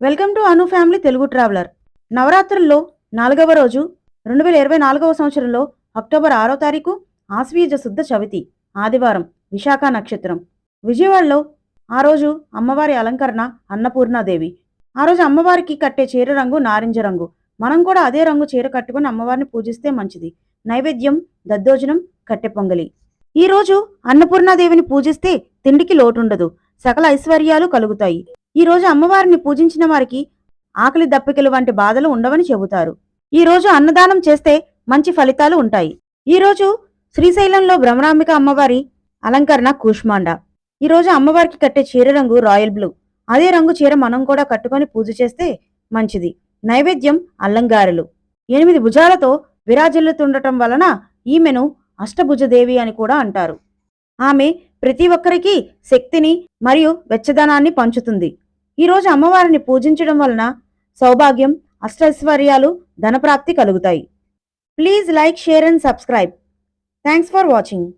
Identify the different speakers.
Speaker 1: Welcome to Anu family Telugu traveller. నవరాత్రుల్లో నాలుగవ రోజు రెండు వేల ఇరవై నాలుగవ సంవత్సరంలో అక్టోబర్ ఆరో తారీఖు ఆశ్వీజ శుద్ధ చవితి ఆదివారం విశాఖ నక్షత్రం. విజయవాడలో ఆ రోజు అమ్మవారి అలంకరణ అన్నపూర్ణాదేవి. ఆ రోజు అమ్మవారికి కట్టే చీర రంగు నారింజ రంగు. మనం కూడా అదే రంగు చీర కట్టుకుని అమ్మవారిని పూజిస్తే మంచిది. నైవేద్యం దద్దోజనం కట్టె పొంగలి. ఈ రోజు అన్నపూర్ణాదేవిని పూజిస్తే తిండికి లోటుండదు. సకల ఐశ్వర్యాలు కలుగుతాయి. ఈ రోజు అమ్మవారిని పూజించిన వారికి ఆకలి దప్పికలు వంటి బాధలు ఉండవని చెబుతారు. ఈ రోజు అన్నదానం చేస్తే మంచి ఫలితాలు ఉంటాయి. ఈ రోజు శ్రీశైలంలో భ్రమరాంబిక అమ్మవారి అలంకరణ కూష్మాండ. ఈ రోజు అమ్మవారికి కట్టే చీర రంగు రాయల్ బ్లూ. అదే రంగు చీర మనం కూడా కట్టుకొని పూజ చేస్తే మంచిది. నైవేద్యం అల్లంగారెలు. ఎనిమిది భుజాలతో విరాజిల్లుతుండటం వలన ఈమెను అష్టభుజదేవి అని కూడా అంటారు. ఆమె ప్రతి ఒక్కరికి శక్తిని మరియు వెచ్చదనాన్ని పంచుతుంది. ఈరోజు అమ్మవారిని పూజించడం వలన సౌభాగ్యం అష్టైశ్వర్యాలు ధనప్రాప్తి కలుగుతాయి. Please like share and subscribe thanks for watching